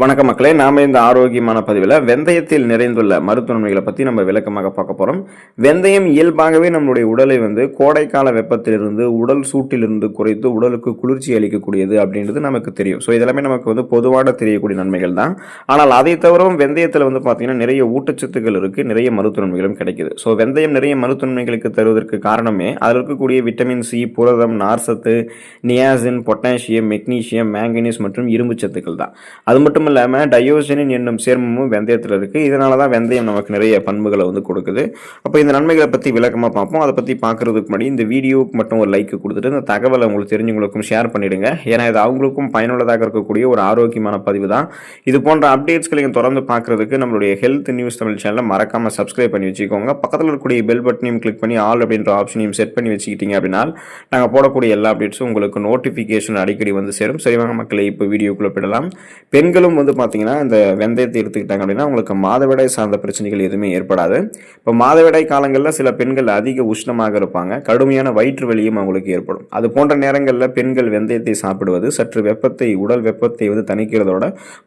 வணக்க மக்களே நாம இந்த ஆரோக்கியமான பதிவில் வெந்தயத்தில் நிறைந்துள்ள மருத்துவ நன்மைகளை பற்றி நம்ம விளக்கமாக பார்க்க போகிறோம் வெந்தயம் இயல்பாகவே நம்மளுடைய உடலை வந்து கோடைக்கால வெப்பத்திலிருந்து உடல் சூட்டிலிருந்து குறைத்து உடலுக்கு குளிர்ச்சி அளிக்கக்கூடியது அப்படின்றது நமக்கு தெரியும். ஸோ இதெல்லாமே நமக்கு வந்து பொதுவாக தெரியக்கூடிய நன்மைகள் தான். ஆனால் அதை தவிரவும் வெந்தயத்தில் வந்து பார்த்திங்கன்னா நிறைய ஊட்டச்சத்துக்கள் இருக்குது நிறைய மருத்துவ நன்மைகளும் கிடைக்குது. ஸோ வெந்தயம் நிறைய மருத்துவ நன்மைகளுக்கு தருவதற்கு காரணமே அதில் இருக்கக்கூடிய விட்டமின் சி புரதம் நார்சத்து நியாசின் பொட்டாசியம் மெக்னீசியம் மேங்கனீஸ் மற்றும் இரும்பு சத்துக்கள் தான். அது மட்டும் இல்லாமல் டயோசினின் என்னும் சேர்மமும் வெந்தயத்தில் இருக்குது இதனால தான் வெந்தயம் நமக்கு நிறைய பண்புகளை வந்து கொடுக்குது. அப்போ இந்த நன்மைகளை பற்றி விளக்கமாக பார்ப்போம். அதை பற்றி பார்க்குறதுக்கு முன்னாடி இந்த வீடியோவுக்கு மட்டும் ஒரு லைக் கொடுத்துட்டு இந்த தகவலை உங்களுக்கு தெரிஞ்சவங்களுக்கும் ஷேர் பண்ணிவிடுங்க ஏன்னா இது அவங்களுக்கும் பயனுள்ளதாக இருக்கக்கூடிய ஒரு ஆரோக்கியமான பதிவு தான். இது போன்ற அப்டேட்ஸ்களை நீங்கள் தொடர்ந்து பார்க்குறதுக்கு நம்மளுடைய ஹெல்த் நியூஸ் தமிழ் சேனலை மறக்காமல் சப்ஸ்கிரைப் பண்ணி வச்சுக்கோங்க. பக்கத்தில் இருக்கக்கூடிய பெல் பட்டனையும் கிளிக் பண்ணி ஆல் அப்படின்ற ஆப்ஷனையும் செட் பண்ணி வச்சுக்கிட்டீங்க அப்படின்னா நாங்கள் போடக்கூடிய எல்லா அப்டேட்ஸும் உங்களுக்கு நோட்டிஃபிகேஷன் அடிக்கடி வந்து சேரும். சரிவாங்க மக்களை இப்போ வீடியோக்குள்ளே போயிடலாம். பெண்களும் வந்து பார்த்தீங்கன்னா இந்த வெந்தயத்தை எடுத்துக்கிட்டாங்க அப்படின்னா உங்களுக்கு மாதவிடாய் சார்ந்த பிரச்சனைகள் எதுவுமே ஏற்படாது. இப்போ மாதவிடாய் காலங்களில் சில பெண்கள் அதிக உஷ்ணமாக இருப்பாங்க. கடுமையான வயிற்று வலியும் அவங்களுக்கு ஏற்படும். அது போன்ற நேரங்களில் பெண்கள் வெந்தயத்தை சாப்பிடுவது சற்று வெப்பத்தை உடல் வெப்பத்தை வந்து தணிக்கிறதோட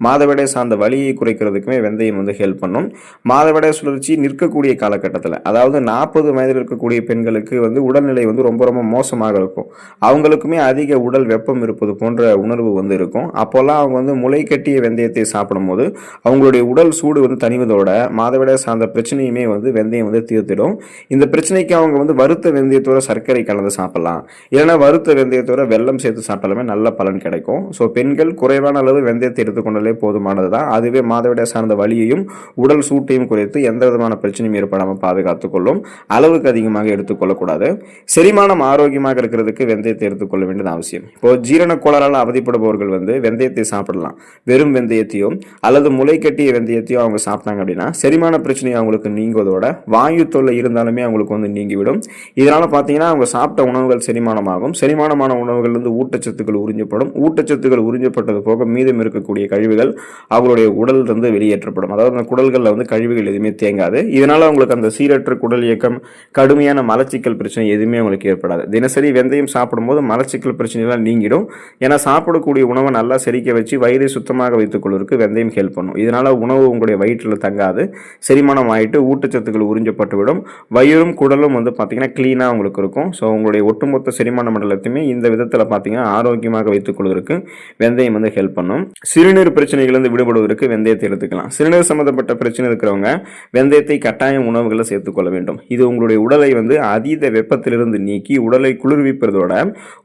மாதவிடாய் சார்ந்த வலியை குறைக்கிறதுக்குமே வெந்தயம் வந்து ஹெல்ப் பண்ணும். மாதவிடாய் சுழற்சி நிற்கக்கூடிய காலகட்டத்தில் அதாவது நாற்பது வயதில் இருக்கக்கூடிய பெண்களுக்கு வந்து உடல்நிலை வந்து ரொம்ப ரொம்ப மோசமாக இருக்கும். அவங்களுக்குமே அதிக உடல் வெப்பம் இருப்பது போன்ற உணர்வு வந்து இருக்கும். அப்போல்லாம் அவங்க வந்து முளை கட்டிய வெந்தயத்தை சாப்பிடும்போது அவங்களுடைய உடல் சூடு வந்து தணிவதோட மாதவிடாய் சார்ந்த பிரச்சனையுமே வந்து வெந்தயம் வந்து தீர்த்திடும். இந்த பிரச்சனைக்கு அவங்க வந்து வறுத்த வெந்தயத்தோட சர்க்கரை கலந்து சாப்பிடலாம். இல்லைன்னா வறுத்த வெந்தயத்தோட வெள்ளம் சேர்த்து சாப்பிட்டாலுமே நல்ல பலன் கிடைக்கும். ஸோ பெண்கள் குறைவான அளவு வெந்தயத்தை எடுத்துக்கொண்டாலே போதுமானது தான். அதுவே மாதவிடாய் சார்ந்த வலியையும் உடல் சூட்டையும் குறைத்து எந்த விதமான பிரச்சனையும் ஏற்படாமல் பாதுகாத்துக் கொள்ளும் அளவுக்கு அதிகமாக எடுத்துக்கொள்ளக்கூடாது. செரிமானம் ஆரோக்கியமாக இருக்கிறதுக்கு வெந்தயத்தை எடுத்துக்கொள்ள வேண்டியது அவசியம். இப்போ ஜீரண கோளாறால் அவதிப்படுபவர்கள் வந்து வெந்தயத்தை சாப்பிடலாம். வெறும் வெந்தயத்தையோ அல்லது முளை கட்டிய வெந்தயத்தையோ அவங்க சாப்பிட்டாங்க அப்படின்னா செரிமான பிரச்சனை அவங்களுக்கு நீங்குவதோட வாயு தொல்லை இருந்தாலுமே அவங்களுக்கு வந்து நீங்கிவிடும். இதனால பார்த்தீங்கன்னா அவங்க சாப்பிட்ட உணவுகள் செரிமானமாகும். செரிமானமான உணவுகள்லேருந்து ஊட்டச்சத்துக்கள் உறிஞ்சப்படும். ஊட்டச்சத்துக்கள் உறிஞ்சப்பட்டது போக மீதம் இருக்கக்கூடிய கழிவுகள் அவங்களுடைய உடல் இருந்து வெளியேற்றப்படும். அதாவது அந்த குடல்களில் வந்து கழிவுகள் எதுவுமே தேங்காது. இதனால அவங்களுக்கு அந்த சீரற்ற குடல் இயக்கம் கடுமையான மலச்சிக்கல் பிரச்சனை எதுவுமே அவங்களுக்கு ஏற்படாது. தினசரி வெந்தயம் சாப்பிடும்போது மலச்சிக்கல் பிரச்சனைலாம் நீங்கிடும். ஏன்னா சாப்பிடக்கூடிய உணவை நல்லா செரிக்க வச்சு வயிறை சுத்தமாக வைத்து கொள்வதற்கு வெந்தயம் ஹெல்ப் பண்ணும். இதனால் உணவு உங்களுடைய வயிற்றில் தங்காது. செரிமானம் ஆகிட்டு ஊட்டச்சத்துக்கள் உறிஞ்சப்பட்டு விடும் வயிறும் குடலும் வந்து பார்த்தீங்கன்னா க்ளீனாக உங்களுக்கு இருக்கும். ஸோ உங்களுடைய ஒட்டுமொத்த செரிமான மண்டலத்தையுமே இந்த விதத்தில் பார்த்தீங்கன்னா ஆரோக்கியமாக வைத்துக்கொள்வதற்கு வெந்தயம் வந்து ஹெல்ப் பண்ணும். சிறுநீர் பிரச்சனைகளிலிருந்து விடுபடுவதற்கு வெந்தயத்தை எடுத்துக்கலாம். சிறுநீர் சம்மந்தப்பட்ட பிரச்சனை இருக்கிறவங்க வெந்தயத்தை கட்டாயம் உணவுகளை சேர்த்துக்கொள்ள வேண்டும். இது உங்களுடைய உடலை வந்து அதீத வெப்பத்திலிருந்து நீக்கி உடலை குளிர்விப்பதோட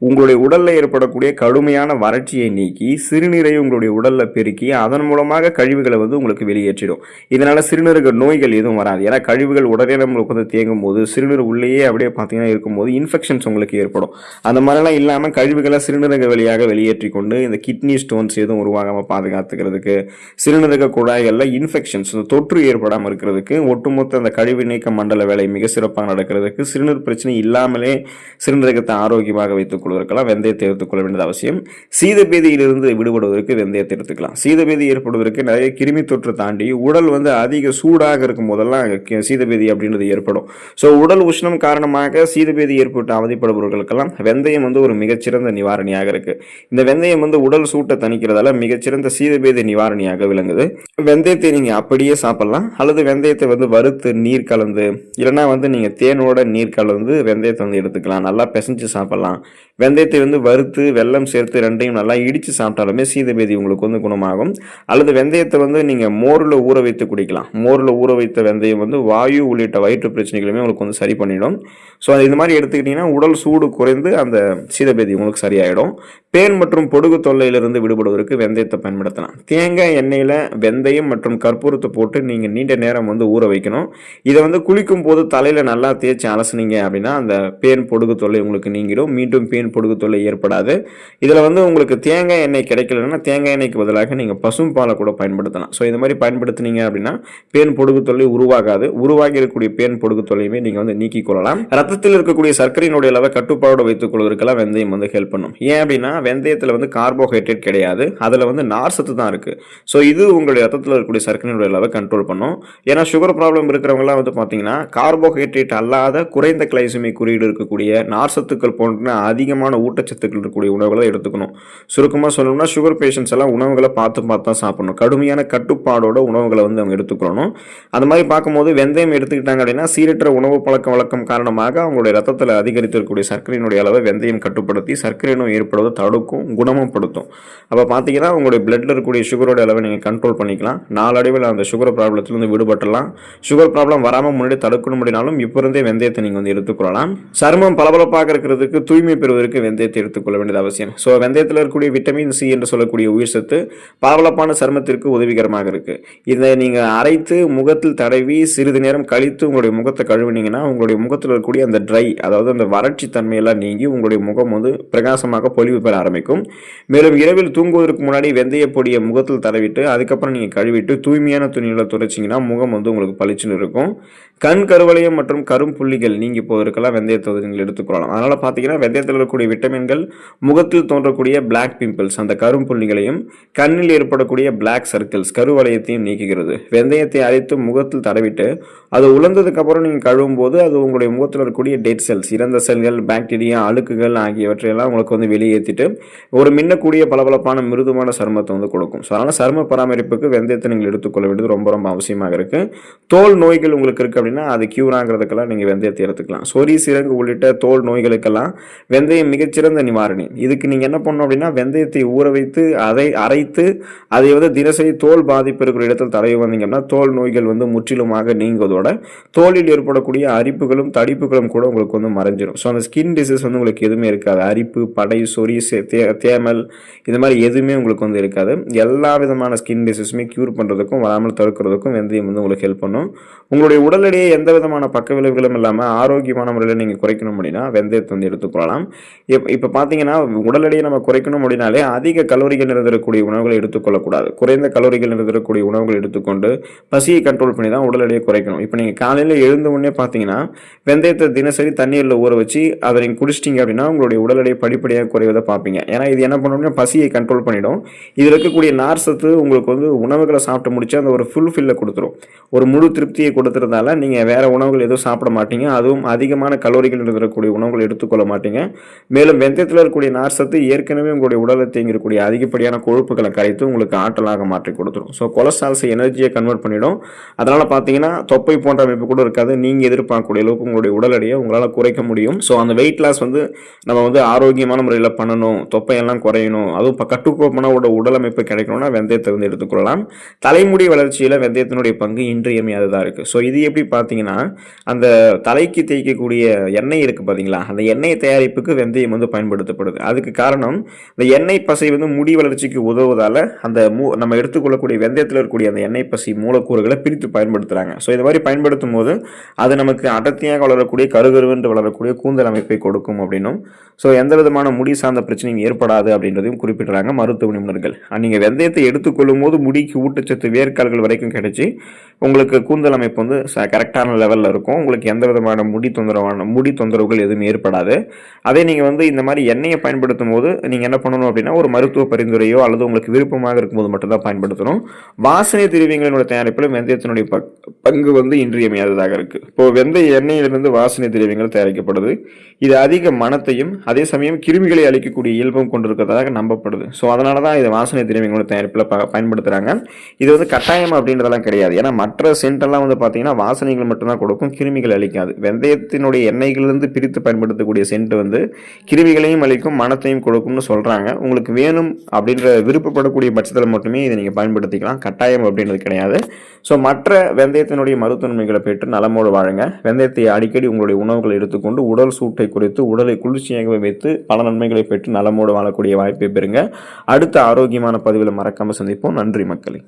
உங்களுடைய உடலில் ஏற்படக்கூடிய கடுமையான வறட்சியை நீக்கி சிறுநீரை உங்களுடைய உடலில் பெருக்கி அதன் மூலமாக கழிவுகளை வந்து உங்களுக்கு வெளியேற்றிடும். இதனால சிறுநீரக நோய்கள் எதுவும் வராது. ஏன்னா கழிவுகள் உடனே நம்மளுக்கு வந்து தேங்கும் போது சிறுநீர் உள்ளேயே அப்படியே பார்த்தீங்கன்னா இருக்கும்போது இன்ஃபெக்ஷன்ஸ் உங்களுக்கு ஏற்படும். அந்த மாதிரிலாம் இல்லாமல் கழிவுகளை சிறுநீரக வழியாக வெளியேற்றி கொண்டு இந்த கிட்னி ஸ்டோன்ஸ் எதுவும் உருவாகாமல் பாதுகாத்துக்கிறதுக்கு சிறுநீரக குழாய்களில் இன்ஃபெக்ஷன்ஸ் தொற்று ஏற்படாமல் இருக்கிறதுக்கு ஒட்டுமொத்த அந்த கழிவு நீக்க மண்டல வேலை மிக சிறப்பாக நடக்கிறதுக்கு சிறுநீர் பிரச்சனை இல்லாமலே சிறுநீரகத்தை ஆரோக்கியமாக வைத்துக் கொள்வதற்கெல்லாம் வெந்தயத்தை எடுத்துக்கொள்ள வேண்டியது அவசியம். சீதபேதியிலிருந்து விடுபடுவதற்கு வெந்தயத்தை எடுத்துக்கலாம். சீதபேதி ஏற்படுவதற்கு நிறைய கிருமி தொற்று தாண்டி உடல் வந்து அதிக சூடாக இருக்கும் போதெல்லாம் சீதபேதி அப்படின்றது ஏற்படும். ஸோ உடல் உஷ்ணம் காரணமாக சீதபேதி ஏற்பட்டு அவதிப்படுபவர்களுக்கெல்லாம் வெந்தயம் வந்து ஒரு மிகச்சிறந்த நிவாரணியாக இருக்கு. இந்த வெந்தயம் வந்து உடல் சூட்டை தணிக்கிறதால மிகச்சிறந்த சீதபேதி நிவாரணியாக விளங்குது. வெந்தயத்தை நீங்கள் அப்படியே சாப்பிடலாம். அல்லது வெந்தயத்தை வந்து வறுத்து நீர் கலந்து இல்லைன்னா வந்து நீங்கள் தேனோட நீர் கலந்து வெந்தயத்தை வந்து எடுத்துக்கலாம். நல்லா பிசைஞ்சு சாப்பிடலாம். வெந்தயத்தை வந்து வறுத்து வெல்லம் சேர்த்து ரெண்டையும் நல்லா இடித்து சாப்பிட்டாலுமே சீதபேதி உங்களுக்கு வந்து குணமாகும். அல்லது வெந்தயத்தை வந்து நீங்கள் மோரில் ஊற வைத்து குடிக்கலாம். மோரில் ஊற வைத்த வெந்தயம் வந்து வாயு உள்ளிட்ட வயிற்று பிரச்சனைகளுமே உங்களுக்கு வந்து சரி பண்ணிடும். ஸோ அது இந்த மாதிரி எடுத்துக்கிட்டிங்கன்னா உடல் சூடு குறைந்து அந்த சீதபேதி உங்களுக்கு சரியாயிடும். பேன் மற்றும் பொடுகு தொல்லையிலிருந்து விடுபடுவதற்கு வெந்தயத்தை பயன்படுத்தலாம். தேங்காய் எண்ணெயில் வெந்தயம் மற்றும் கற்பூரத்தை போட்டு நீங்கள் நீண்ட நேரம் வந்து ஊற வைக்கணும். இதை வந்து குளிக்கும் போது தலையில் நல்லா தேய்ச்சி அலசுனீங்க அப்படின்னா அந்த பேன் பொடுகு தொல்லை உங்களுக்கு நீங்கிடும். மீண்டும் பேன் பொடுகு தொல்லை ஏற்படாது. இதில் வந்து உங்களுக்கு தேங்காய் எண்ணெய் கிடைக்கலன்னா தேங்காய் எண்ணெய்க்கு பதிலாக நீங்கள் பசும் பாலை கூட பயன்படுத்தலாம். ஸோ இந்த மாதிரி பயன்படுத்துனீங்க அப்படின்னா பேன் பொடுகு தொல்லை உருவாகாது. உருவாகி இருக்கக்கூடிய பேன் பொடுகு தொல்லையுமே நீங்கள் வந்து நீக்கிக் கொள்ளலாம். ரத்தத்தில் இருக்கக்கூடிய சர்க்கரையினுடைய அளவை கட்டுப்பாடு வைத்துக் கொள்வதற்கெல்லாம் வெந்தயம் வந்து ஹெல்ப் பண்ணும். ஏன் அப்படின்னா வெந்தயத்தில் வந்து கார்போஹைட்ரேட் கிடையாது. அதில் வந்து நார் சத்து தான் இருக்குது ஸோ இது உங்களுடைய ரத்தத்தில் இருக்கக்கூடிய சர்க்கரையினுடைய அளவை கண்ட்ரோல் பண்ணும். ஏன்னா சுகர் ப்ராப்ளம் இருக்கிறவங்கலாம் வந்து பார்த்தீங்கன்னா கார்போஹைட்ரேட் அல்லாத குறைந்த கிளைசுமை குறியீடு இருக்கக்கூடிய நார் சத்துக்கள் போன்ற அதிகமாக அதிகமான ஊட்டச்சத்துக்கள் இருக்கக்கூடிய உணவுகளை எடுத்துக்கணும். சுருக்கமாக சொல்லணும்னா சுகர் பேஷண்ட்ஸ் எல்லாம் உணவுகளை பார்த்து பார்த்து தான் சாப்பிடணும். கடுமையான கட்டுப்பாடோட உணவுகளை வந்து அவங்க எடுத்துக்கணும். அந்த மாதிரி பார்க்கும்போது வெந்தயம் எடுத்துக்கிட்டாங்க அப்படின்னா சீரற்ற உணவு பழக்க வழக்கம் காரணமாக அவங்களுடைய ரத்தத்தில் அதிகரித்திருக்கக்கூடிய சர்க்கரையினுடைய அளவை வெந்தயம் கட்டுப்படுத்தி சர்க்கரை நோய் ஏற்படுவதை தடுக்கும் குணமும் படுத்தும். அப்போ பார்த்தீங்கன்னா உங்களுடைய பிளட்டில் இருக்கக்கூடிய சுகரோட அளவை நீங்கள் கண்ட்ரோல் பண்ணிக்கலாம். நாளடைவில் அந்த சுகர் ப்ராப்ளத்திலிருந்து விடுபட்டலாம் சுகர் ப்ராப்ளம் வராமல் முன்னாடி தடுக்கணும் அப்படின்னாலும் இப்போ இருந்தே வெந்தயத்தை நீங்கள் வந்து எடுத்துக்கொள்ளலாம். சருமம் பளபளப்பாக இருக்கிறதுக்கு தூய்மை பெறுவதற்கு வெந்தயத்தை எடுத்துக்கொள்ள வேண்டியது அவசியம். ஸோ வெந்தயத்தில் இருக்கக்கூடிய விட்டமின் சி என்று சொல்லக்கூடிய உயிர் சத்து பளபளப்பான சருமத்திற்கு உதவிகரமாக இருக்கு. இதை நீங்கள் அரைத்து முகத்தில் தடவி சிறிது நேரம் கழித்து உங்களுடைய முகத்தை கழுவினீங்கன்னா உங்களுடைய முகத்தில் இருக்கக்கூடிய அந்த ட்ரை அதாவது அந்த வறட்சி தன்மையெல்லாம் நீங்கி உங்களுடைய முகம் வந்து பிரகாசமாக பொலிவு பெற ஆரம்பிக்கும். மேலும் இரவில் தூங்குவதற்கு முன்னாடி வெந்தய பொடியை முகத்தில் தடவிட்டு அதுக்கப்புறம் நீங்கள் கழுவிட்டு தூய்மையான துணிகளை துடைச்சிங்கன்னா முகம் வந்து உங்களுக்கு பளிச்சுன்னு இருக்கும். கண் கருவளையம் மற்றும் கரும்புள்ளிகள் நீங்கி போவதற்கெல்லாம் வெந்தயத்தை நீங்கள் எடுத்துக்கொள்ளலாம் அதனால் பார்த்தீங்கன்னா வெந்தயத்தில் இருக்கக்கூடிய விட்டமின்கள் முகத்தில் தோன்றக்கூடிய பிளாக் பிம்பிள்ஸ் அந்த கரும்புள்ளிகளையும் கண்ணில் ஏற்படக்கூடிய பிளாக் சர்க்கிள்ஸ் கருவளையத்தையும் நீக்குகிறது. வெந்தயத்தை அரைத்து முகத்தில் தடவிட்டு அது உலர்ந்ததுக்கப்புறம் நீங்கள் கழுவும் போது அது உங்களுடைய முகத்தில் இருக்கக்கூடிய டெட் செல்ஸ் இறந்த செல்கள் பாக்டீரியா அழுக்குகள் ஆகியவற்றையெல்லாம் உங்களுக்கு வந்து வெளியேற்றிட்டு ஒரு மின்னக்கூடிய பளபளப்பான மிருதுவான சருமத்தை வந்து கொடுக்கும். ஸோ அதனால் சரும பராமரிப்புக்கு வெந்தயத்தை நீங்கள் எடுத்துக்கொள்ள வேண்டியது ரொம்ப ரொம்ப அவசியமாக இருக்குது தோல் நோய்கள் உங்களுக்கு இருக்குது அப்படின்னா அது கியூர் ஆகிறதுக்கெல்லாம் நீங்கள் வெந்தயத்தை எடுத்துக்கலாம். சொரி சிறங்கு உள்ளிட்ட தோல் நோய்களுக்கெல்லாம் வெந்தயம் மிகச்சிறந்த நிவாரணி. இதுக்கு நீங்கள் என்ன பண்ணணும் அப்படின்னா வெந்தயத்தை ஊற வைத்து அதை அரைத்து அதை வந்து தினசரி தோல் பாதிப்பு இருக்கிற இடத்தில் தடவி வந்தீங்கன்னா தோல் நோய்கள் வந்து முற்றிலுமாக நீங்குவதோட தோலில் ஏற்படக்கூடிய அரிப்புகளும் தடிப்புகளும் கூட உங்களுக்கு வந்து மறைஞ்சிடும் ஸோ அந்த ஸ்கின் டிசீஸ் வந்து உங்களுக்கு எதுவுமே இருக்காது. அரிப்பு படை சொறி தே- தேமல் இது மாதிரி எதுவுமே உங்களுக்கு வந்து இருக்காது. எல்லா விதமான ஸ்கின் டிசீஸுமே க்யூர் பண்ணுறதுக்கும் வராமல் தடுக்கிறதுக்கும் வெந்தயம் வந்து உங்களுக்கு ஹெல்ப் பண்ணும். உங்களுடைய உடல் எடையை எந்த விதமான பக்க விளைவுகளும் இல்லாமல் ஆரோக்கியமான முறையில் நீங்கள் குறைக்கணும் அப்படின்னா வெந்தயத்தை வந்து எடுத்துக்கொள்ளலாம். இப் இப்போ பார்த்தீங்கன்னா உடல் எடையை நம்ம குறைக்கணும் அப்படின்னாலே அதிக கலோரிகள் நிறந்திருக்கக்கூடிய உணவுகளை எடுத்துக்கொள்ளக்கூடாது. குறைந்த கலோரிகள் நிறந்திருக்கக்கூடிய உணவுகள் எடுத்துக்கொண்டு பசியை கண்ட்ரோல் பண்ணி தான் உடல் எடையை குறைக்கணும். இப்போ நீங்கள் காலையில் எழுந்த உடனே பார்த்தீங்கன்னா வெந்தயத்தை தினசரி தண்ணீரில் ஊற வச்சு அதை நீங்கள் குடிச்சிட்டிங்க அப்படின்னா உங்களுடைய உடல் எடை படிப்படியாக குறைவதை பார்ப்பீங்க ஏன்னா இது என்ன பண்ணணும்னா பசியை கண்ட்ரோல் பண்ணிடும். இதில் இருக்கக்கூடிய நார் சத்து உங்களுக்கு வந்து உணவுகளை சாப்பிட்டு முடிச்சு அந்த ஒரு ஃபுல் ஃபில்லை கொடுத்துரும். ஒரு முழு திருப்தியை கொடுத்துறதால நீங்கள் வேறு உணவுகள் எதுவும் சாப்பிட மாட்டீங்க. அதுவும் அதிகமான கலோரிகள் இருக்கக்கூடிய உணவுகள் எடுத்துக்கொள்ள மாட்டீங்க. மேலும் வெந்தயத்தில் இருக்கக்கூடிய நார்சத்து ஏற்கனவே உங்களுடைய உடலில் தேங்கிருக்கக்கூடிய அதிகப்படியான கொழுப்புகளை கரைத்து உங்களுக்கு ஆற்றலாக மாற்றி கொடுத்துரும். ஸோ கொலஸ்ட்ரால்ஸை எனர்ஜியை கன்வெர்ட் பண்ணிடும். அதனால் பார்த்தீங்கன்னா தொப்பை போன்ற அமைப்பு கூட இருக்காது. நீங்கள் எதிர்பார்க்கக்கூடிய அளவுக்கு உங்களுடைய உடல் எடையை உங்களால் குறைக்க முடியும். ஸோ அந்த வெயிட் லாஸ் வந்து நம்ம வந்து ஆரோக்கியமான முறையில் பண்ணணும். தொப்பையெல்லாம் குறையணும். அதுவும் இப்போ கட்டுக்கோப்பன உடல் அமைப்பு கிடைக்கணும்னா வெந்தயத்தை வந்து எடுத்துக்கொள்ளலாம். தலைமுடி வளர்ச்சியில் வெந்தயத்தினுடைய பங்கு இன்றியமையாததாக இருக்குது ஸோ இது எப்படி பார்த்தீங்கன்னா அந்த தலைக்கு தேய்க்கக்கூடிய எண்ணெய் இருக்குது பார்த்தீங்களா அந்த எண்ணெய் தயாரிப்புக்கு வெந்தயம் வந்து பயன்படுத்தப்படுது. அதுக்கு காரணம் இந்த எண்ணெய் பசை வந்து முடி வளர்ச்சிக்கு உதவுவதால் அந்த மூ நம்ம எடுத்துக்கொள்ளக்கூடிய வெந்தயத்தில் இருக்கக்கூடிய அந்த எண்ணெய் பசி மூலக்கூறுகளை பிரித்து பயன்படுத்துகிறாங்க ஸோ இது மாதிரி பயன்படுத்தும் போது அது நமக்கு அடர்த்தியாக வளரக்கூடிய கருகருவென்று வளரக்கூடிய கூந்தல் அமைப்பை கொடுக்கும் அப்படின்னும். ஸோ எந்த விதமான முடி சார்ந்த பிரச்சனையும் ஏற்படாது அப்படின்றதையும் குறிப்பிடுறாங்க மருத்துவ நிபுணர்கள். நீங்கள் வெந்தயத்தை எடுத்துக்கொள்ளும் போது முடிக்கு ஊட்டச்சத்து வேர்க்கால்கள் வரைக்கும் கிடைச்சி உங்களுக்கு கூந்தல் அமைப்பு வந்து கரெக்டான லெவலில் இருக்கும். உங்களுக்கு எந்த விதமான முடி தொந்தரவான முடி தொந்தரவுகள் எதுவும் ஏற்படாது. அதே நீங்கள் நீங்கள் வந்து இந்த மாதிரி எண்ணெயை பயன்படுத்தும் போது நீங்கள் என்ன பண்ணணும் அப்படின்னா ஒரு மருத்துவ பரிந்துரையோ அல்லது உங்களுக்கு விருப்பமாக இருக்கும்போது மட்டும்தான் பயன்படுத்தணும். வாசனை திரவியங்களினுடைய தயாரிப்பில் வெந்தயத்தினுடைய பக்- பங்கு வந்து இன்றியமையாததாக இருக்குது இப்போது வெந்தய எண்ணெயிலிருந்து வாசனை திரவியங்கள் தயாரிக்கப்படுது. இது அதிக மனத்தையும் அதே சமயம் கிருமிகளை அழிக்கக்கூடிய இயல்பும் கொண்டிருக்கிறதாக நம்பப்படுது. ஸோ அதனால தான் இது வாசனை திரவியங்களோட தயாரிப்பில் ப பயன்படுத்துகிறாங்க இது வந்து கட்டாயம் அப்படின்றதெல்லாம் கிடையாது. ஏன்னா மற்ற சென்டெல்லாம் வந்து பார்த்தீங்கன்னா வாசனைகள் மட்டும்தான் கொடுக்கும் கிருமிகள் அழிக்காது. வெந்தயத்தினுடைய எண்ணெய்களிலிருந்து பிரித்து பயன்படுத்தக்கூடிய சென்ட் வந்து கிருமிகளையும் அழிக்கும் மனத்தையும் கொடுக்கும்னு சொல்கிறாங்க உங்களுக்கு வேணும் அப்படின்ற விருப்பப்படக்கூடிய பட்சத்தில் மட்டுமே இதை நீங்கள் பயன்படுத்திக்கலாம். கட்டாயம் அப்படின்றது கிடையாது. ஸோ மற்ற வெந்தயத்தினுடைய மருத்துவன்மைகளை பெற்று நலமோடு வாழுங்க. வெந்தயத்தை அடிக்கடி உங்களுடைய உணவுகளை எடுத்துக்கொண்டு உடல் சூட்டை குறைத்து உடலை குளிர்ச்சியாக வைத்து பல நன்மைகளை பெற்று நலமோடு வாழக்கூடிய வாய்ப்பை பெறுங்க. அடுத்த ஆரோக்கியமான பதிவில் மறக்காமல் சந்திப்போம். நன்றி மக்களே.